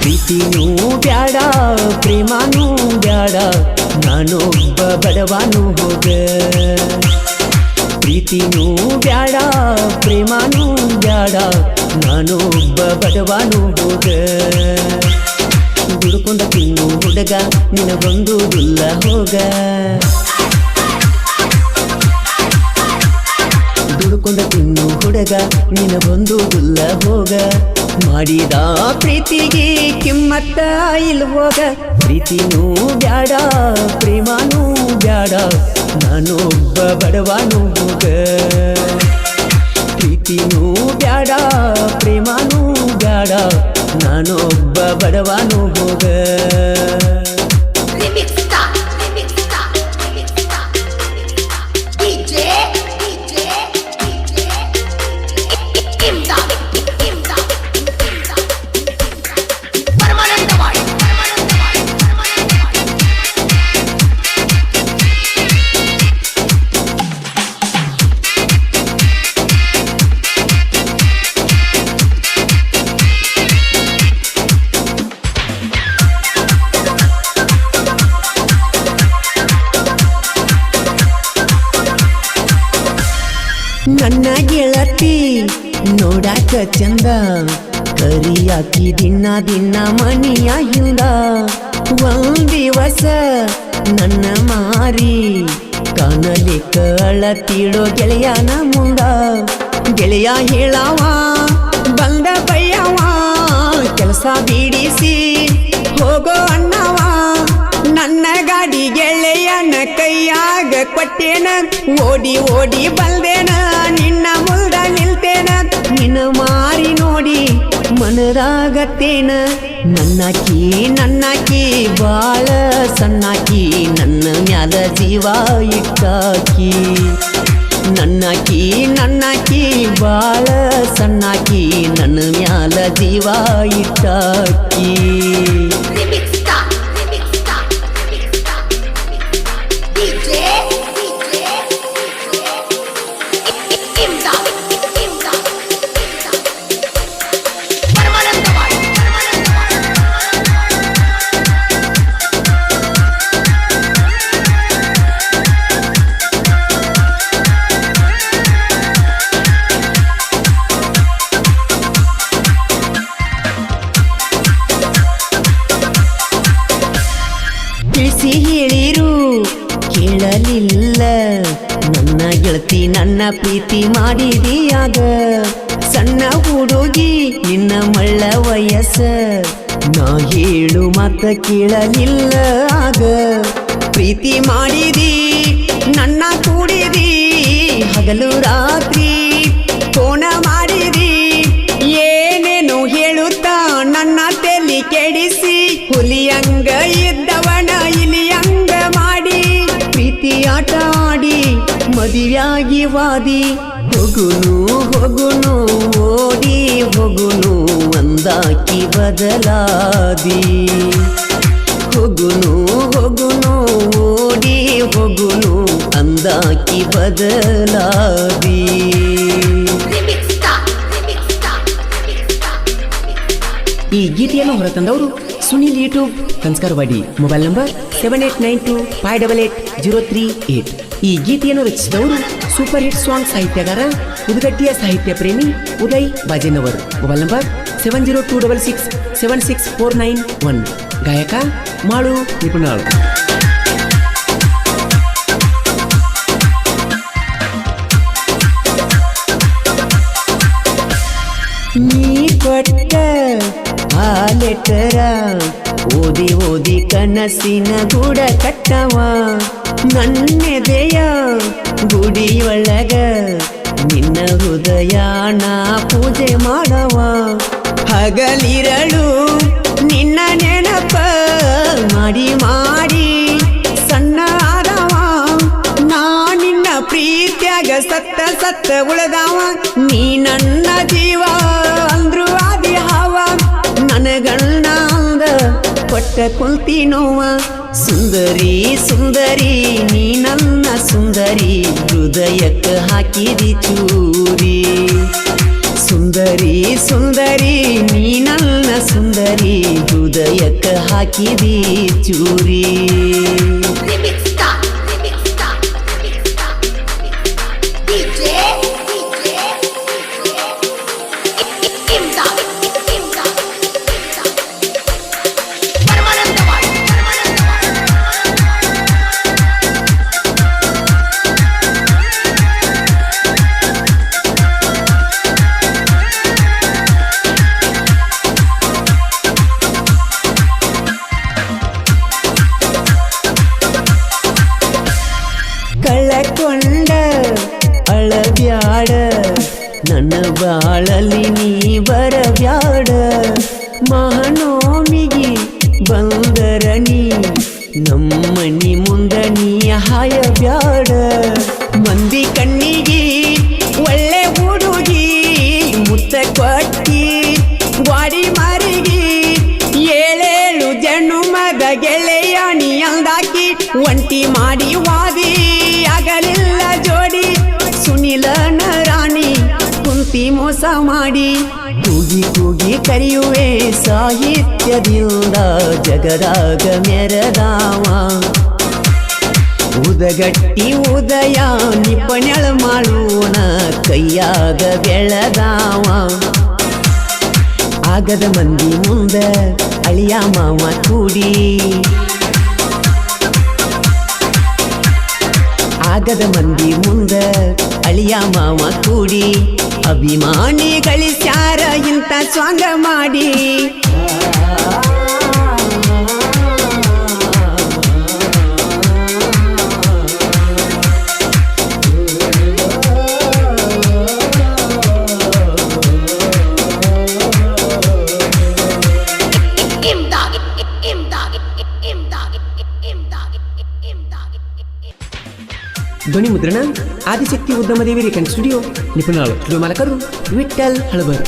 ಪ್ರೀತಿನೂ ಬ್ಯಾಡ ಪ್ರೇಮಾನೂ ಬ್ಯಾಡ ನಾನೊಬ್ಬ ಬಡವನು ಹೋಗ. ಪ್ರೀತಿನೂ ಬ್ಯಾಡ ಪ್ರೇಮನೂ ಬ್ಯಾಡ ನಾನೊಬ್ಬ ಬಡವ ಹೋಗ ದುಡುಕೊಂಡ ತಿನ್ನು ಹುಡುಗ ನಿನಗೊಂದುದಿಲ್ಲ ಹೋಗ. ದುಡುಕೊಂಡ ತಿನ್ನು ಹುಡುಗ ನಿನ ಬಂದುದಿಲ್ಲ ಹೋಗ. ಮಾಡಿದ ಪ್ರೀತಿಗೆ ಕಿಮ್ಮತ್ತ ಇಲ್ವೋಗ ಪ್ರೀತಿನೂ ಬ್ಯಾಡ, ಪ್ರೇಮನೂ ಬ್ಯಾಡ. ನಾನೊಬ್ಬ ಬಡವನು ಹೋಗ. ನಾನೊಬ್ಬ ನನ್ನ ಗೆಳತಿ, ನೋಡಾಕ ಚಂದ. ಕರಿಯಾಕಿ ದಿನ ದಿನ ಮನಿಯ ಹಿಂದ ಒಂದ್ ದಿವಸ ನನ್ನ ಮಾರಿ ಕಾಣಲಿಕ್ಕ ಅಳತಿಡೋ ಗೆಳೆಯನ ಮುಂದ. ಗೆಳೆಯ ಹೇಳವ, ಬಂದ ಬಯ್ಯವ ಕೆಲಸ ಬಿಡಿಸಿ ಹೋಗೋ ಅಣ್ಣವ ನನ್ನ ಗಾಡಿ ಗೆಳೆಯನ ಕೈಯಾಗ ಕೊಟ್ಟೇನ ಓಡಿ ಓಡಿ ಬಲ್ದೇನ, ನಿನ್ನ ಮುಲ್ದ ನಿಲ್ತೇನ, ನಿನ್ನ ಮಾರಿ ನೋಡಿ ಮನರಾಗತ್ತೇನ. ನನ್ನಕಿ ನನ್ನಕಿ ಬಾಳ ಸಣ್ಣಾಕಿ ನನ್ನ ಮ್ಯಾಲ ಜೀವ ಇಟ್ಟಾಕಿ. ನನ್ನಕಿ ನನ್ನಾಕಿ ಬಾಳ ಸಣ್ಣಾಕಿ ನನ್ನ ಮ್ಯಾಲ ಜೀವ ಇಟ್ಟಾಕಿ. ಗೆಳತಿ, ನನ್ನ ಪ್ರೀತಿ ಮಾಡಿದೀಯಾಗ. ಸಣ್ಣ ಹುಡುಗಿ, ನಿನ್ನ ಮಳ್ಳ ವಯಸ್ಸ. ನಾ ಹೇಳು ಮತ ಕೇಳಲಿಲ್ಲ ಆಗ. ಪ್ರೀತಿ ಮಾಡಿದಿ, ನನ್ನ ಕೂಡಿದಿ, ಹಗಲು ರಾತ್ರಿ. ಮದುವೆಯಾಗಿ ವಾದಿ ಹೋಗುನು ಹೋಗುನು, ಓಡಿ ಹೋಗುನು, ಅಂದಾಕಿ ಬದಲಾದಿ. ಹೋಗುನು ಹೋಗುನು, ಓಡಿ ಹೋಗುನು, ಅಂದಾಕಿ ಬದಲಾದಿ. ಈ ಗೀತೆಯನ್ನು ಹೊರತಂದವರು Sunil YouTube ಸಂಸ್ಕಾರವಾಡಿ mobile number seven eight nine two five double eight zero three eight ಈ ಗೀತೆಯನ್ನು ರಚಿಸಿದವರು ಸೂಪರ್ ಹಿಟ್ ಸಾಂಗ್ ಸಾಹಿತ್ಯಗಾರ ಉದ್ಗಟ್ಟಿಯ ಸಾಹಿತ್ಯ ಪ್ರೇಮಿ Uday Bajenavar mobile number seven zero two double six seven six four nine one ಗಾಯಕ ಮಾಳು ನಿಪುಣಾಳು ನೀ ಕೊಟ್ಟ ಆ ಲೆಟರ ಓದಿ ಓದಿ ಕನಸಿನ ಗುಡ ಕಟ್ಟವ. ನನ್ನೆದೆಯ ಗುಡಿಯೊಳಗ ನಿನ್ನ ಹೃದಯನ ಪೂಜೆ ಮಾಡವ. ಹಗಲಿರಳು ನಿನ್ನ ನೆನಪ ಮಾಡಿ ಮಾಡಿ ಸಣ್ಣ ಆದವ. ನಾ ನಿನ್ನ ಪ್ರೀತ್ಯಾಗ ಸತ್ತ ಸತ್ತ ಉಳದವ. ನೀ ನನ್ನ ಜೀವ. ನೋವ ಸುಂದರಿ ಸುಂದರಿ, ನೀ ನನ್ನ ಸುಂದರಿ, ಹೃದಯಕ್ಕ ಹಾಕಿದಿ ಚೂರಿ. ಸುಂದರಿ ಸುಂದರಿ, ನೀ ನನ್ನ ಸುಂದರಿ, ಹೃದಯಕ್ಕ ಹಾಕಿದಿ ಚೂರಿ. ನನ್ನ ಬಾಳಲಿ ನೀ ಬರಬ್ಯಾಡ ಮಹನೋಮಿಗೆ ಬಂದರ ನೀ, ನಮ್ಮನಿ ಮುಂದ ನೀ ಹಾಯಬ್ಯಾಡ ಮಂದಿ ಕಣ್ಣಿಗೆ ಒಳ್ಳೆ ಹುಡುಗಿ ಮುತ್ತ ಕೊಟ್ಟಿ ವಾಡಿ ಮಾರಿಗೆ, ಏಳೇಳು ಜನುಮದ ಗೆಳೆಯಾಣಿ ಅಂದಾಕಿ ಒಂಟಿ ಮಾಡಿ ವಾದಿ. ಕುಂತಿ ಮೋಸ ಮಾಡಿ ಕೂಗಿ ಕೂಗಿ ಕರೆಯುವೆ ಸಾಹಿತ್ಯದಿಂದ ಜಗದಾಗ ಮೆರದಾವ ಉದಗಟ್ಟಿ ಉದಯ ನಿಪಣಳ ಮಾಡೋಣ ಕೈಯಾಗ ಬೆಳೆದಾವ ಆಗದ ಮಂದಿ ಮುಂದ ಅಳಿಯ ಮಾವ ಕೂಡಿ ಆಗದ ಮಂದಿ ಮುಂದ ಅಳಿಯ ಮಾವ ಕೂಡಿ ಅಭಿಮಾನಿ ಗಳಿಸ್ಯಾರ ಇಂಥ ಸ್ವಾಂಗ ಮಾಡಿ. ಧ್ವನಿ ಮುದ್ರಣ ಆದಿಶಕ್ತಿ ಉದ್ಯಮ ದೇವಿ ರೇಖನ್ ಸ್ಟುಡಿಯೋ ನಿಪುಣರು ಸ್ಟುಡಿಯೋ ಮಾಲಕರು ವಿಠಲ್ ಹಳಬರ್